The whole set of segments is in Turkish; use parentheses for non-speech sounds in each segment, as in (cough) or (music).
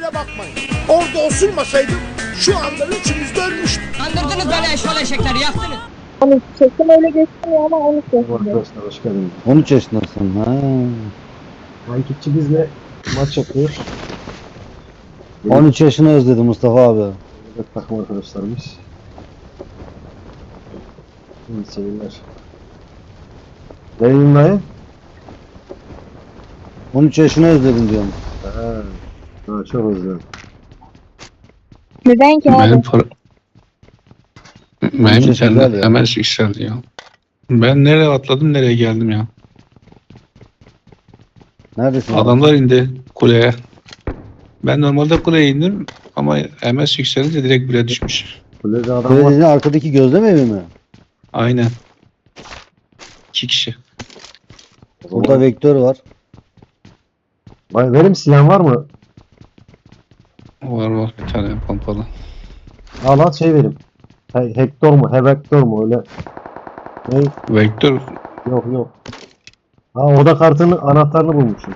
öyle bakmayın. Orada osurmasaydım şu anda üçümüz de ölmüştük. Kandırdınız beni eşol eşekleri yaktınız. 13 yaşım öyle gösteriyor ama 13 yaşındayım. Arkadaşlar hoş geldiniz. 13 yaşındasın ha. Takipçi bizle maç yapıyor. 13 yaşını özledi Mustafa abi. Evet, takım arkadaşlarımız. İyi seyirler. Neyin dayı? 13 yaşını özledim diyorum. Ha, ha çok özledim. Neden ki abi? Benim para... Benim Çok internet güzel ya. hemen yükseldi ya. Ben nereye atladım nereye geldim ya. Neredesin? abi? Adamlar indi kuleye. Ben normalde kuleye indim ama MS yükselince direkt bile düşmüş. Kulede adam var. arkadaki gözlem evi mi? Aynen. İki kişi. Burada vektör var. Vay, Benim silahım var mı? Var var bir tane pompalı. Al al şey verim. He, Hector mu? Hevektor mu? Öyle. Ne? Vektör Yok yok. Ha oda kartının anahtarını bulmuşum.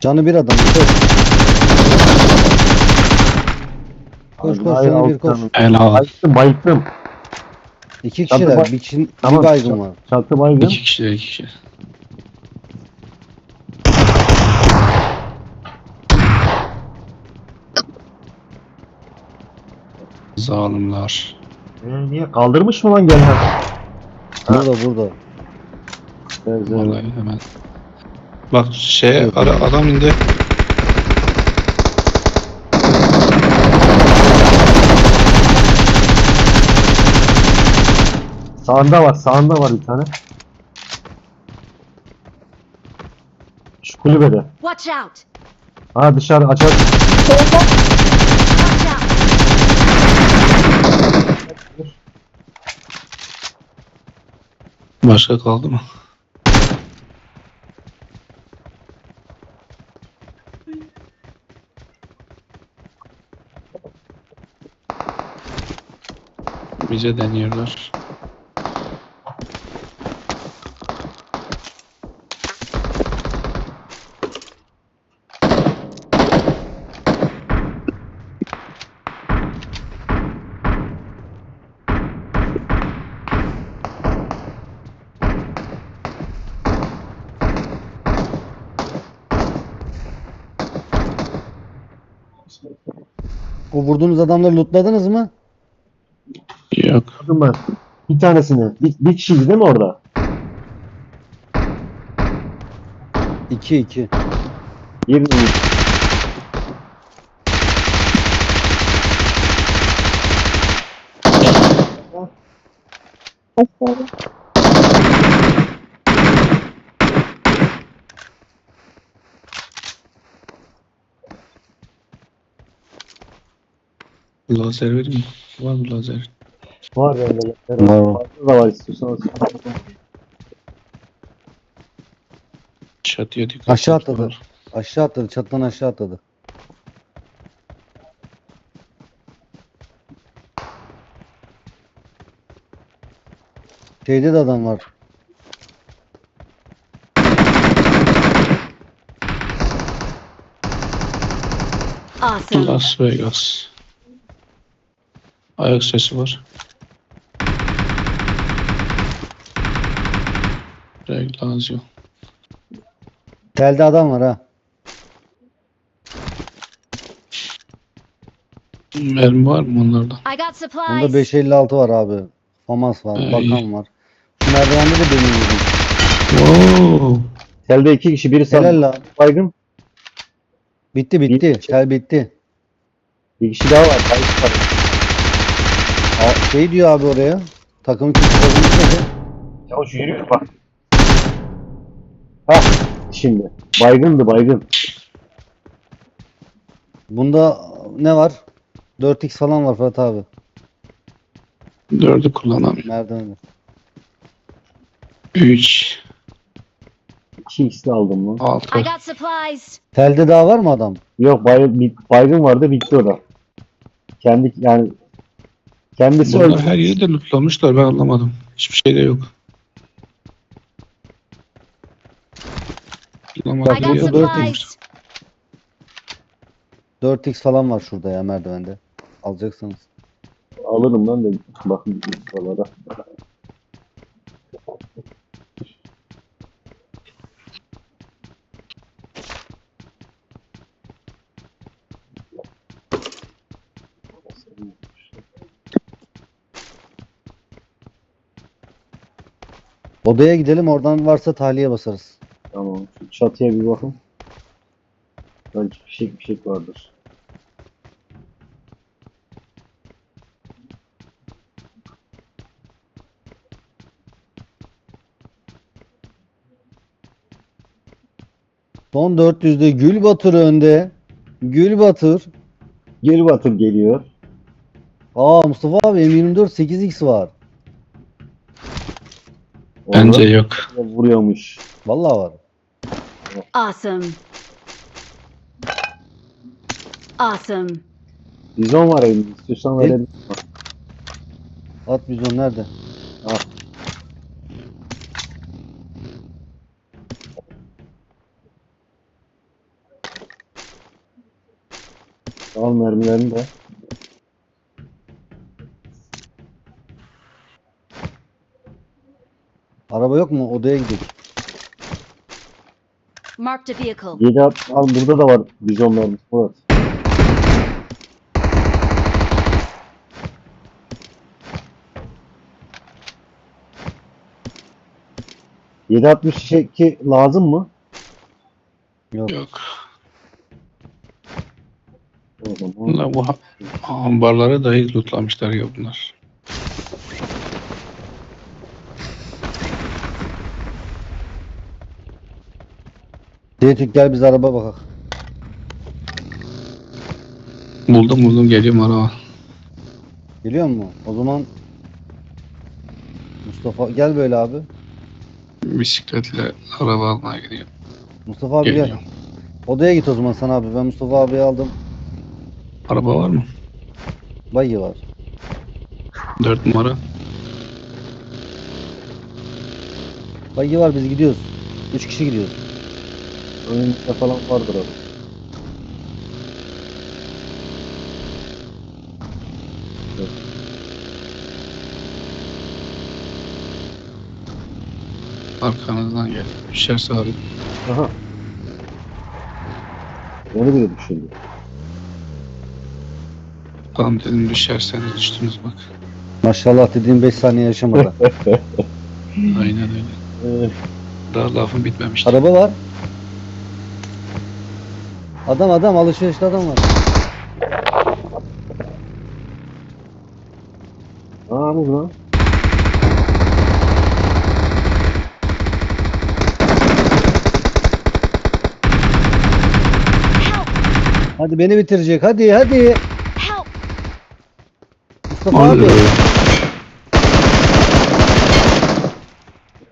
Canı bir adam. Koş. Koş koş Hayır, canı bir koş. canı. helal. Bayılttım bayılttım. İki Çatı kişiler. bay- Bir kişinin Tamam, bir baygın var. Çatı baygın. İki kişi iki kişi. Zalimler. Ee, niye? Kaldırmış mı lan gel ha? Burada burada. Vallahi hemen. Bak şey Evet. ara, adam indi. Sağında var, sağında var bir tane. Şu kulübede. Watch out! Ha dışarı açar. Watch out! Başka kaldı mı? Bize deniyorlar. Vurduğunuz adamları lootladınız mı? Yok. Gördüm ben. Bir tanesini. Bir, bir kişiydi değil mi orada? 2 2. Bir Aşağıda. Lazer vereyim mi? Var mı lazer? var bende. Var, var. Fazla da var istiyorsanız. Çatıya dikkat. Aşağı atladı. Aşağı atladı. Çatıdan aşağı atladı. Şeyde de adam var. Awesome. Las Vegas. Ayak sesi var. Reglazio. Telde adam var ha. Mermi var mı onlarda? I got supplies. 556 var abi. Famas var. Ay. Bakan var. Şu merdivende de benim yedim. Oo. Telde iki kişi biri sağ. Helal lan. Baygın. Bitti bitti. kişi. Tel bitti. Bir kişi daha var. Baygın var. Aa, şey diyor abi oraya. Takım kimse takım gitmedi. Çavuş yürüyor bak. Hah şimdi. Baygındı baygın. Bunda ne var? 4x falan var Fırat abi. Dördü kullanamıyorum. Merdivende. Üç. 2x aldım lan. Altı. I got supplies. Telde daha var mı adam? Yok bay, baygın vardı bitti o da. Kendi yani Kendisi Bunlar öldü. her yeri de lootlamışlar ben anlamadım. Hiçbir şey de yok. I got dört supplies. 4x falan var şurada ya merdivende. Alacaksanız. Alırım ben de bakın buralara. Odaya gidelim oradan varsa tahliye basarız. Tamam. Şu çatıya bir bakın. Belki bir şey bir şey vardır. Son 400'de Gülbatır önde. Gülbatır. Geri batır geliyor. Aa Mustafa abi M24 8x var. Bence yok. Orada vuruyormuş. Vallahi var. Awesome. Awesome. Bizon var elimde. İstiyorsan verelim. At bizon nerede? Al mermilerini de. Araba yok mu? Odaya gidelim. Marked a vehicle. 7 at. Al burada da var mermisi. Murat. Yedi altmış iki lazım mı? Yok. Yok. O zaman Bunlar bu ha- ambarları dahi lootlamışlar ya bunlar. Zeytük gel biz araba bakak. Buldum buldum geliyorum araba. Geliyor mu? O zaman Mustafa gel böyle abi. Bisikletle araba almaya gidiyorum. Mustafa abi gel. Geliyorum. Odaya git o zaman sen abi. Ben Mustafa abiyi aldım. Araba var mı? Bayı var. 4 numara. Bayı var biz gidiyoruz. 3 kişi gidiyoruz. Önümüzde falan vardır abi. Arkanızdan gel. Düşerse arayın. Aha. Beni bile düşürdü. Tamam dedim düşerseniz düştünüz bak. Maşallah dediğim 5 saniye yaşamadı. (laughs) Aynen öyle. Ee, Daha lafım bitmemişti. Araba var. Adam adam alışverişte adam var. Aa bu lan. Hadi beni bitirecek. Hadi hadi. Mustafa abi.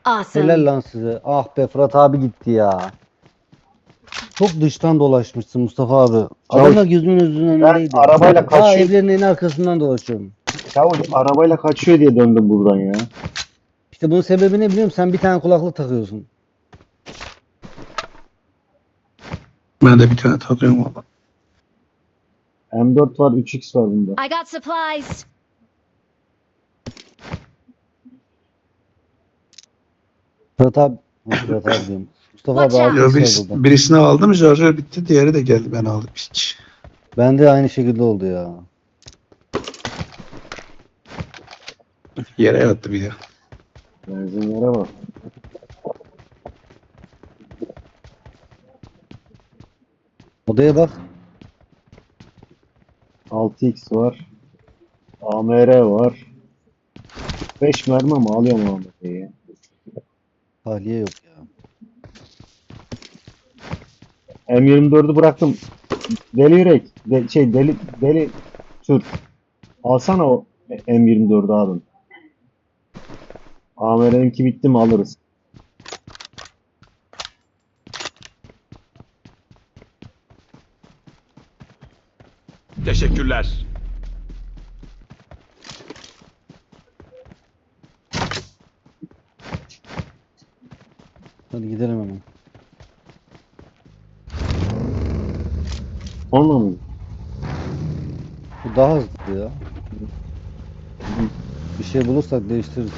Awesome. Helal lan size. Ah be Fırat abi gitti ya. Çok dıştan dolaşmışsın Mustafa abi. Adamlar gözümün önünün önündeydi. arabayla Aa, kaçıyor- evlerin en arkasından dolaşıyorum. Çavuş arabayla kaçıyor diye döndüm buradan ya. İşte bunun sebebi ne biliyorum? Sen bir tane kulaklık takıyorsun. Ben de bir tane takıyorum valla. M4 var 3x var bunda. I got supplies. Fırat abi. Fırat abi diyorum. Mustafa abi Watch abi Ya biris, burada. birisini aldım şarjör bitti diğeri de geldi ben aldım hiç. Ben de aynı şekilde oldu ya. Yere yattı bir de. Benzinlere bak. Odaya bak. 6x var. AMR var. 5 mermi ama alıyorum AMR'yi. Tahliye yok M24'ü bıraktım. Deli yürek. De, şey deli deli tür. Alsana o M24'ü abi. AMR'ninki bitti mi alırız. Teşekkürler. Hadi gidelim hemen. Onunla mı? Bu daha hızlı ya. Bir şey bulursak değiştiririz.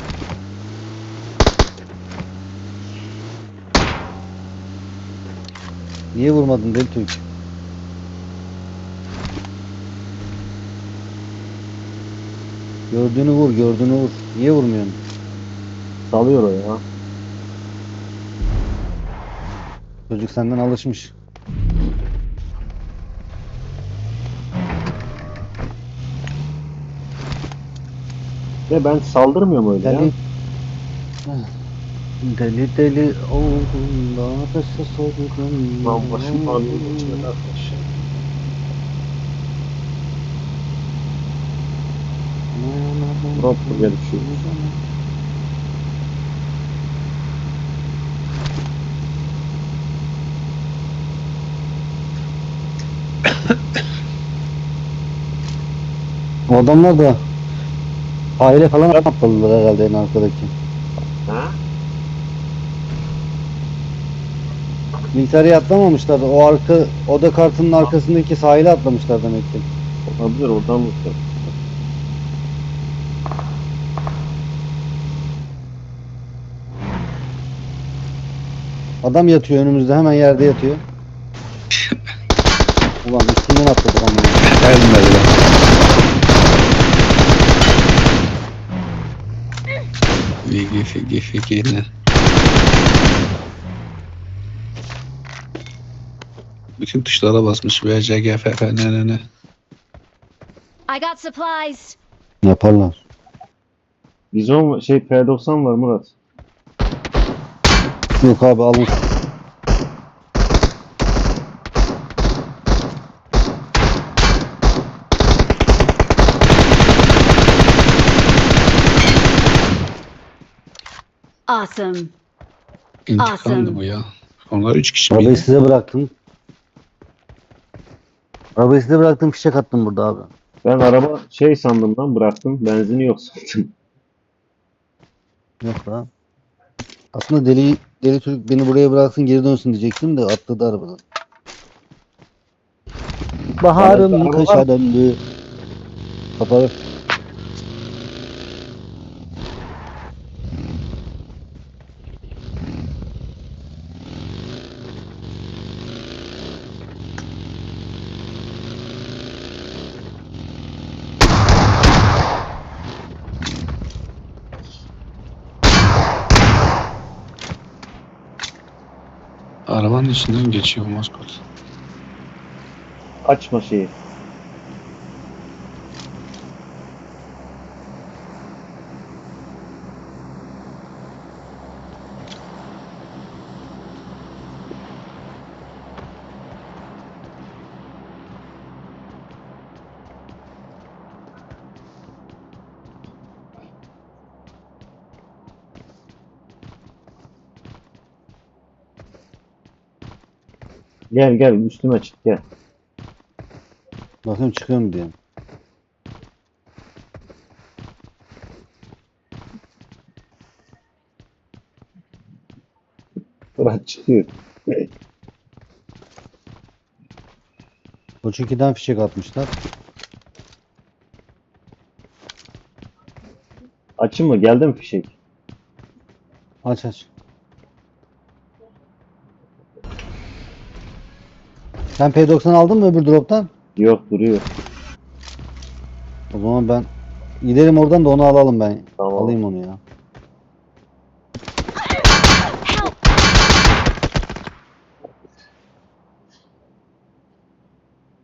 Niye vurmadın Deli Türk? Gördüğünü vur, gördüğünü vur. Niye vurmuyorsun? Salıyor o ya. Çocuk senden alışmış. Ve ben saldırmıyorum öyle ya. Deli. Deli deli oldum da nefes oldum. Lan başım ağrıyor içime arkadaş. Drop buraya düşüyor. Adamlar da aile falan atladılar herhalde en arkadaki. Ha? Militariye atlamamışlar. O arka oda kartının arkasındaki sahile atlamışlar demek ki. Olabilir oradan mı? Adam yatıyor önümüzde hemen yerde yatıyor. (laughs) Ulan üstünden atladık ama. Gelmedi lan. Figi figi figi ne? Bütün tuşlara basmış VCGFF ne ne ne. I got supplies. Yaparlar. Var- şey P90 var Murat. Yok abi alın. Awesome. İntikamdı Awesome. bu ya. Onlar üç kişi Arabayı miydi? size bıraktım. Arabayı size bıraktım fişek attım burada abi. Ben araba şey sandım lan bıraktım. Benzini yok sandım. Yok lan. Aslında deli deli çocuk beni buraya bıraksın geri dönsün diyecektim de atladı arabadan. Baharım araba var. kışa döndü. Kapalı. İçinden geçiyor Moskot. Açma şeyi. Gel gel üstüme çık gel. Bakayım çıkıyor mu diye. Murat çıkıyor. Koç 2'den fişek atmışlar. Açın mı? Geldi mi fişek? Aç aç. Sen P90 aldın mı öbür droptan? Yok duruyor. O zaman ben gidelim oradan da onu alalım ben. Tamam. Alayım onu ya.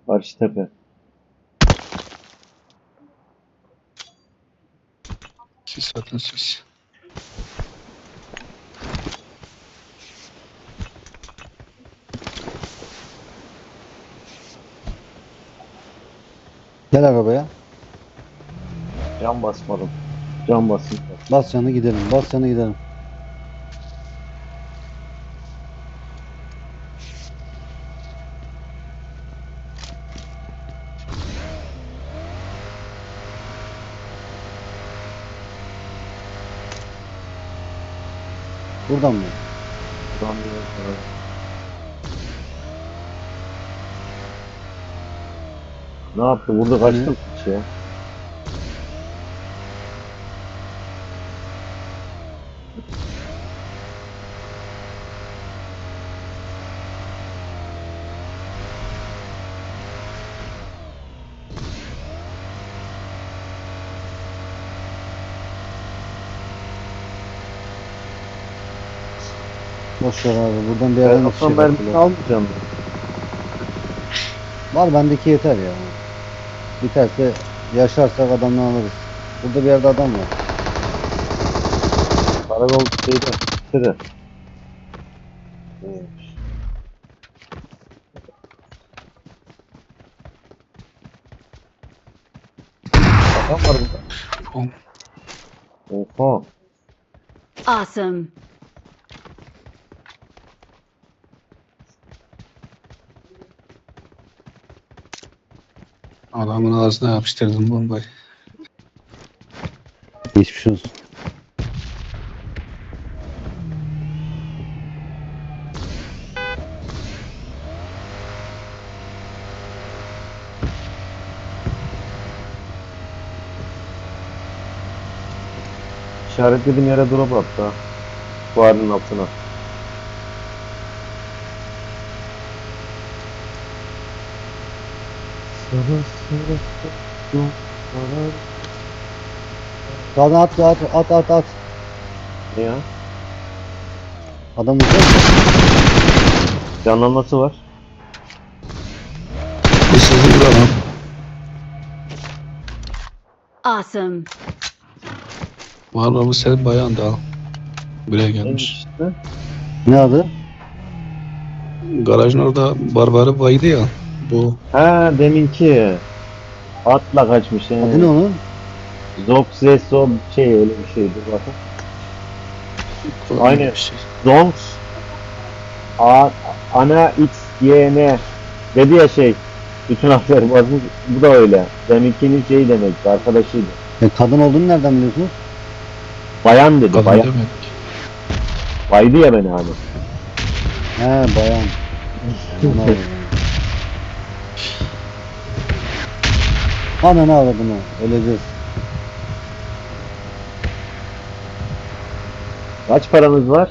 Karşı tepe. Siz satın Gel arabaya. Cam basmadım. Cam basın. Bas canı gidelim. Bas canı gidelim. Buradan mı? Ulan bir- Ne yaptı? Vurdu kaçtı mı şey? Boş ver abi. Buradan bir Ben yerden Osman şey mermisini almayacağım. Var bendeki yeter ya. Biterse yaşarsak adamdan alırız. Burada bir yerde adam var. Karakol şeyde. Sitede. Neymiş? Adam var burada. Oha. Awesome. Adamın ağzına yapıştırdım bombayı. Geçmiş olsun. İşaretlediğim yere drop attı ha. Duvarın altına. Sağdan at at at at at. Ne ya? Adam vuracak mı? Canlanması var. Sizi vuralım. Awesome. Var mı bu senin bayan da al. Buraya gelmiş. Ne adı? Garajın orada barbarı baydı ya. Bu Ha deminki. Atla kaçmış. he. Adı ne onun? Zopzeso şey öyle bir şeydi bakın. Aynen. Bir şey. Zonks A, ana X Y N dedi ya şey bütün harfler bazı bu da öyle. Deminkinin şeyi demek arkadaşıydı. E, kadın olduğunu nereden biliyorsunuz? Bayan dedi Kadın bayan. demek. Baydı ya beni hani. He bayan. Ana ne avradını? Öleceğiz. Kaç paranız var?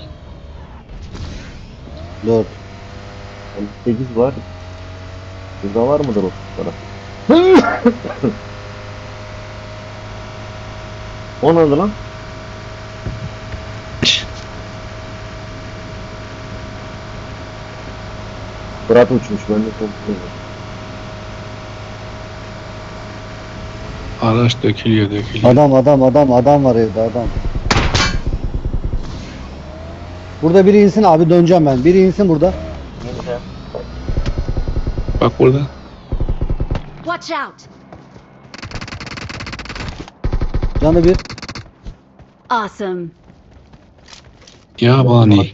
Dört. 8 var. Burada var mıdır o para? (laughs) o ne lan? Fırat uçmuş ben de kontrol Araç dökülüyor dökülüyor. Adam adam adam adam var evde adam. Burada biri insin abi döneceğim ben. Biri insin burada. Bak burada. Watch out. Canı bir. Awesome. Yabani.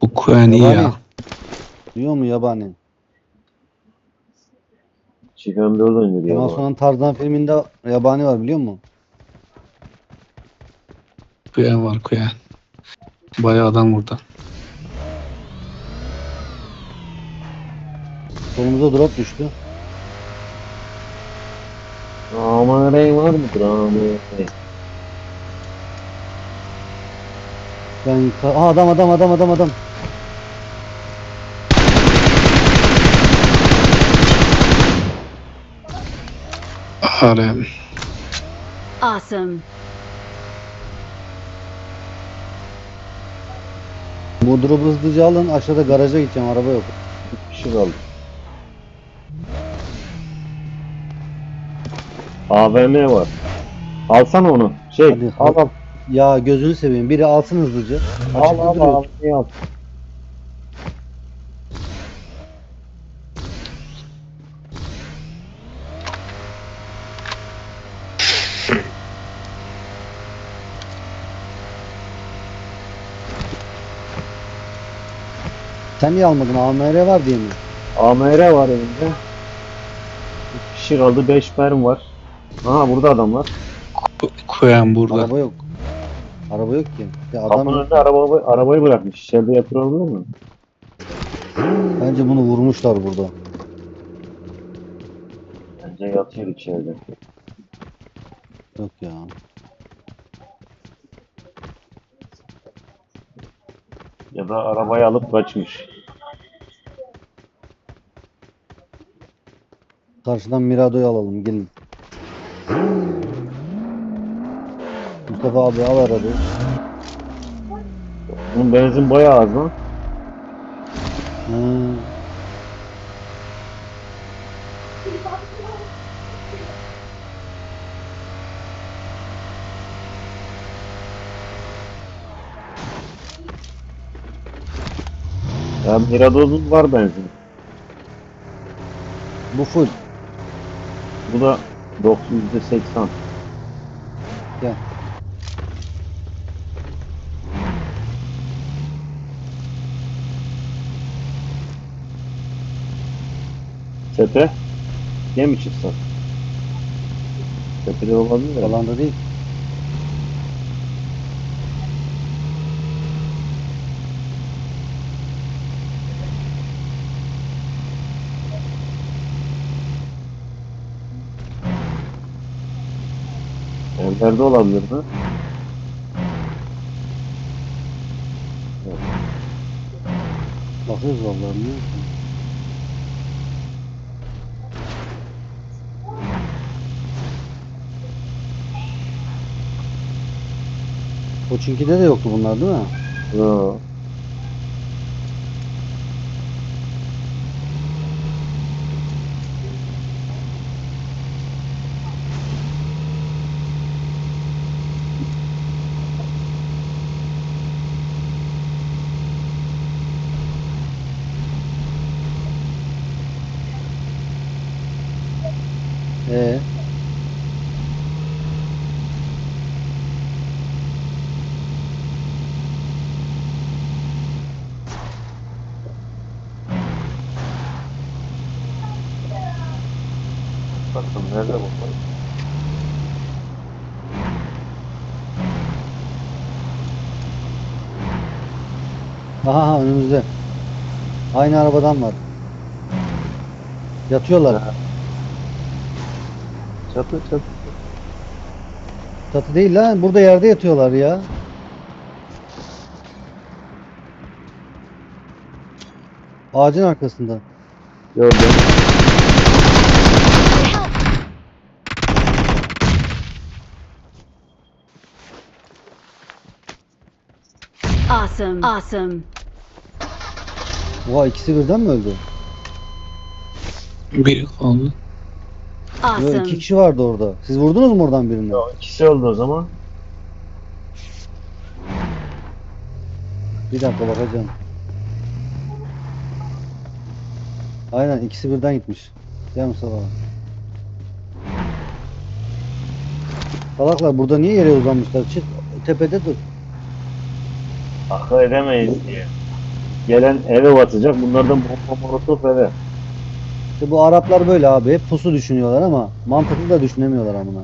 Ukrayna. Yabani. Duyuyor mu yabani? Chicken Bird oynuyor Kemal ya. Sunal'ın Tarzan filminde yabani var biliyor musun? Kuyen var kuyen. Bayağı adam burada. Solumuza drop düştü. Ama rey var mıdır? Ama rey. Ben yukarı... Aa, adam adam adam adam adam. Harem. Awesome. Drop'u hızlıca alın. Aşağıda garaja gideceğim. Araba yok. Bir şey kaldı. AVM var. Alsana onu. Şey, Hadi, al al. Ya gözünü seveyim. Biri alsın hızlıca. Al Açıkta al duruyor. AVM'yi al. Sen niye almadın? AMR var diye mi? AMR var elimde. Bir kişi kaldı. 5 mermi var. Aha burada adam var. Kuyen burada. Araba yok. Araba yok ki. Ya adam Kapının önünde araba, arabayı bırakmış. İçeride yatır olabilir mi? bence bunu vurmuşlar burada. Bence yatıyor içeride. Yok ya. Ya da arabayı alıp kaçmış. Karşıdan Mirado'yu alalım gelin. Mustafa abi al arabayı. Bunun benzin bayağı az lan. Hmm. Ya Mirados'un var benzin. Bu full. Bu da 980. Gel. Tepe. Gemi mi çıksak? Tepede olabilir mi? Alanda değil. Evlerde olabilir mi? Bakıyoruz vallahi biliyor musun? Koçinki'de de yoktu bunlar değil mi? Yo. Ee, Bakın nerede bu? aha, önümüzde. Aynı arabadan var. Yatıyorlar. Çatı çatı. Çatı değil lan. Burada yerde yatıyorlar ya. Ağacın arkasında. Gördüm. Awesome. Awesome. Oha ikisi birden mi öldü? Biri kaldı. Yo, Awesome. iki kişi vardı orada. Siz vurdunuz mu oradan birini? Yo, ikisi oldu o zaman. Bir dakika bakacağım. Aynen ikisi birden gitmiş. Gel Mustafa. Salaklar burada niye yere uzanmışlar? Çık tepede dur. Akıl edemeyiz diye. Gelen eve batacak. Bunlardan bomba molotof eve. İşte bu Araplar böyle abi. Hep pusu düşünüyorlar ama mantıklı da düşünemiyorlar amına.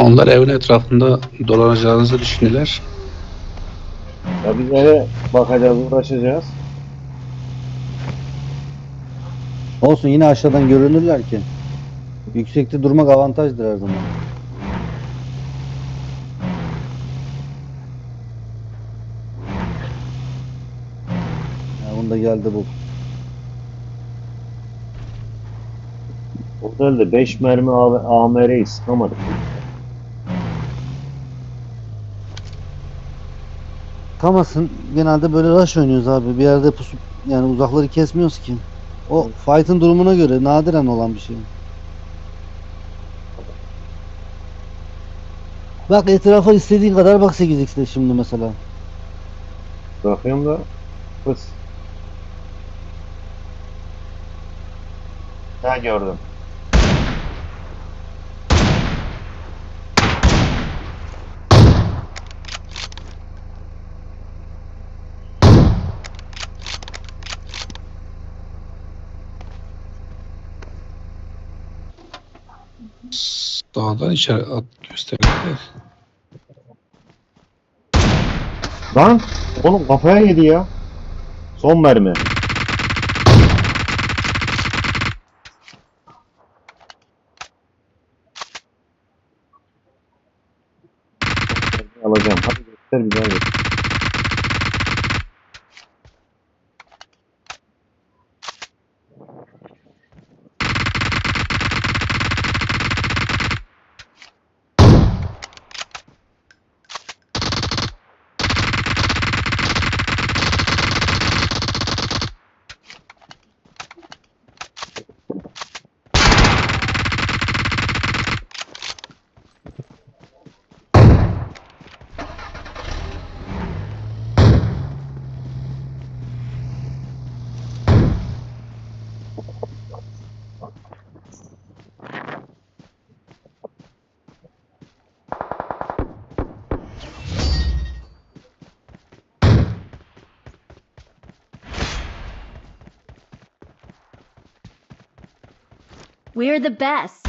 Onlar evin etrafında dolanacağınızı düşünürler. Ya biz eve bakacağız, uğraşacağız. Olsun yine aşağıdan görünürler ki. Yüksekte durmak avantajdır her zaman. Ya bunda geldi bu. Öyle 5 mermi AMR'yi sıkamadık. Kamasın genelde böyle rush oynuyoruz abi. Bir yerde pusup yani uzakları kesmiyoruz ki. O fight'ın durumuna göre nadiren olan bir şey. Bak etrafa istediğin kadar bak 8x'de şimdi mesela. Bakıyorum da fıs. Ha gördüm. Dağdan içeri at gösterdiler. Lan oğlum kafaya yedi ya. Son mermi. Hadi göster bir daha göster. We're the best.